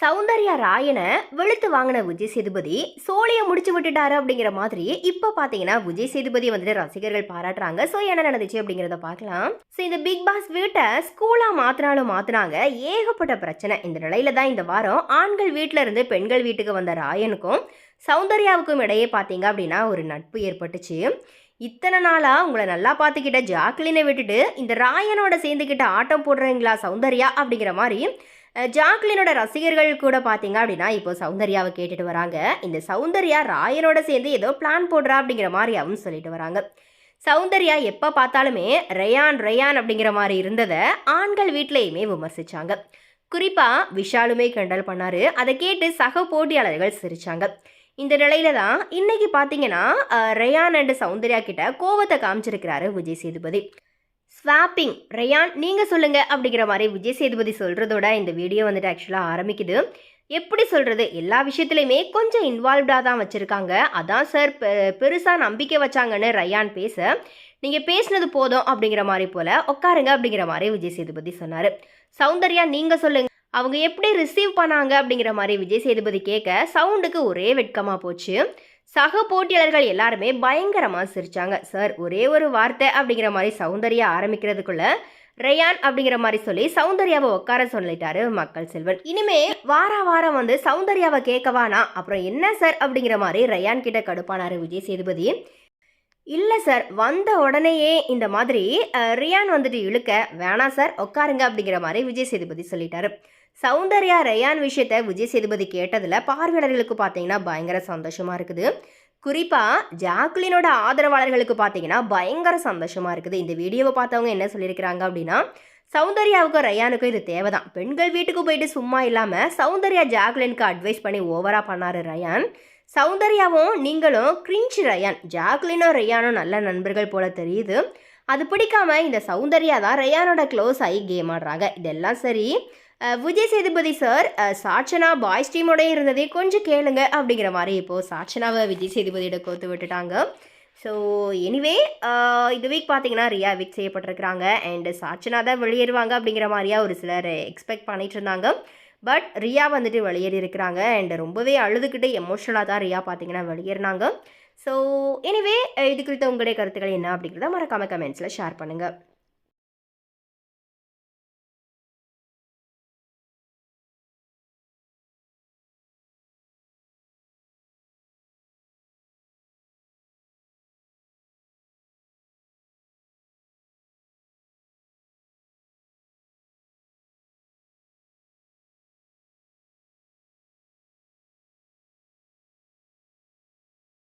சௌந்தர்யா ராயனை வெளுத்து வாங்கின விஜய் சேதுபதி சோழியை முடிச்சு விட்டுட்டாரு அப்படிங்கிற மாதிரி இப்போ பார்த்தீங்கன்னா விஜய் சேதுபதி வந்துட்டு ரசிகர்கள் பாராட்டுறாங்க. ஸோ என்ன நடந்துச்சு அப்படிங்கிறத பார்க்கலாம். ஸோ இந்த பிக் பாஸ் வீட்டை ஸ்கூலாக மாத்தினாலும் மாத்தினாங்க. ஏகப்பட்ட பிரச்சனை. இந்த நிலையில தான் இந்த வாரம் ஆண்கள் வீட்டில் இருந்து பெண்கள் வீட்டுக்கு வந்த ராயனுக்கும் சௌந்தர்யாவுக்கும் இடையே பார்த்தீங்க அப்படின்னா ஒரு நட்பு ஏற்பட்டுச்சு. இத்தனை நாளாக உங்களை நல்லா பார்த்துக்கிட்ட ஜாக்லினை விட்டுட்டு இந்த ராயனோட சேர்ந்துக்கிட்ட ஆட்டம் போடுறீங்களா சௌந்தர்யா அப்படிங்கிற மாதிரி ஜாக்லினோட ரசிகர்கள் கூட பார்த்தீங்க அப்படின்னா இப்போ சௌந்தர்யாவை கேட்டுட்டு வராங்க. இந்த சௌந்தர்யா ராயனோட சேர்ந்து ஏதோ பிளான் போடுறா அப்படிங்கிற மாதிரி அவங்க சொல்லிட்டு வராங்க. சௌந்தர்யா எப்போ பார்த்தாலுமே ரயான் ரயான் அப்படிங்கிற மாதிரி இருந்ததை ஆண்கள் வீட்லேயுமே விமர்சிச்சாங்க. குறிப்பாக விஷாலுமே கிண்டல் பண்ணாரு. அதை கேட்டு சக போட்டியாளர்கள் சிரித்தாங்க இந்த நிலையில தான் இன்னைக்கு பார்த்தீங்கன்னா ரயான் அண்ட் சௌந்தர்யா கிட்ட கோவத்தை காமிச்சிருக்கிறாரு விஜய் சேதுபதி. ஸ்வாப்பிங் ரயான் நீங்கள் சொல்லுங்கள் அப்படிங்கிற மாதிரி விஜய் சேதுபதி சொல்கிறதோட இந்த வீடியோ வந்துட்டு ஆக்சுவலாக ஆரம்பிக்குது. எப்படி சொல்கிறது எல்லா விஷயத்துலையுமே கொஞ்சம் இன்வால்வ்டாக தான் வச்சுருக்காங்க. அதான் சார் பெ பெருசாக நம்பிக்கை வச்சாங்கன்னு ரயான் பேச நீங்கள் பேசினது போதும் அப்படிங்கிற மாதிரி போல் உட்காருங்க அப்படிங்கிற மாதிரி விஜய் சேதுபதி சொன்னார். சௌந்தர்யா நீங்கள் சொல்லுங்கள் அவங்க எப்படி ரிசீவ் பண்ணாங்க அப்படிங்கிற மாதிரி விஜய் சேதுபதி கேட்க சவுண்டுக்கு ஒரே வெட்கமாக போச்சு. சக போட்டியாளர்கள் எல்லாருமே பயங்கரமாக சிரிச்சாங்க. சார் ஒரே ஒரு வார்த்தை அப்படிங்கிற மாதிரி சௌந்தர்யா ஆரம்பிக்கிறதுக்குள்ள ரயான் அப்படிங்கிற மாதிரி சொல்லி சௌந்தர்யாவை உட்கார சொல்லிட்டாரு மக்கள் செல்வன். இனிமே வார வாரம் வந்து சௌந்தர்யாவை கேட்கவானா அப்புறம் என்ன சார்? அப்படிங்கிற மாதிரி ரயான் கிட்ட கடுப்பானாரு விஜய் சேதுபதி. இல்லை சார் வந்த உடனேயே இந்த மாதிரி ரியான் வந்துட்டு இழுக்க வேணாம் சார் உட்காருங்க அப்படிங்கிற மாதிரி விஜய் சேதுபதி சொல்லிட்டாரு. சௌந்தர்யா ரயான் விஷயத்த விஜய் சேதுபதி கேட்டதில் பார்வையாளர்களுக்கு பார்த்தீங்கன்னா பயங்கர சந்தோஷமாக இருக்குது. குறிப்பாக ஜாக்லினோட ஆதரவாளர்களுக்கு பார்த்தீங்கன்னா பயங்கர சந்தோஷமாக இருக்குது. இந்த வீடியோவை பார்த்தவங்க என்ன சொல்லியிருக்கிறாங்க அப்படின்னா சௌந்தர்யாவுக்கும் ரயானுக்கும் இது தேவைதான். பெண்கள் வீட்டுக்கு போயிட்டு சும்மா இல்லாமல் சௌந்தர்யா ஜாக்லினுக்கு அட்வைஸ் பண்ணி ஓவராக பண்ணார் ரயான். சௌந்தர்யாவும் நீங்களும் கிரிஞ்ச் ரயான். ஜாக்லினும் ரயானும் நல்ல நண்பர்கள் போல தெரியுது. அது பிடிக்காம இந்த சௌந்தர்யா தான் ரயானோட க்ளோஸ் ஆகி கேம் ஆடுறாங்க. இதெல்லாம் சரி. விஜய் சேதுபதி சார் சாட்சனா பாய்ஸ் டீமோடய இருந்ததே கொஞ்சம் கேளுங்க அப்படிங்கிற மாதிரி இப்போது சாட்சனாவை விஜய் சேதுபதியோட கோத்து விட்டுட்டாங்க. ஸோ எனிவே இந்த வீக் பார்த்தீங்கன்னா ரியா வீக் செய்யப்பட்டிருக்கிறாங்க. அண்ட் சாட்சனா தான் வெளியேறுவாங்க அப்படிங்கிற மாதிரியா ஒரு சிலர் எக்ஸ்பெக்ட் பண்ணிட்டு இருந்தாங்க. பட் ரியா வந்துட்டு வெளியேறி இருக்கிறாங்க. அண்ட் ரொம்பவே அழுதுகிட்டு எமோஷனலாக தான் ரியா பார்த்தீங்கன்னா வெளியேறினாங்க. ஸோ எனிவே இது குறித்த உங்களுடைய கருத்துக்கள் என்ன அப்படிங்கிறத மறக்காமல் கமெண்ட்ஸில் ஷேர் பண்ணுங்கள்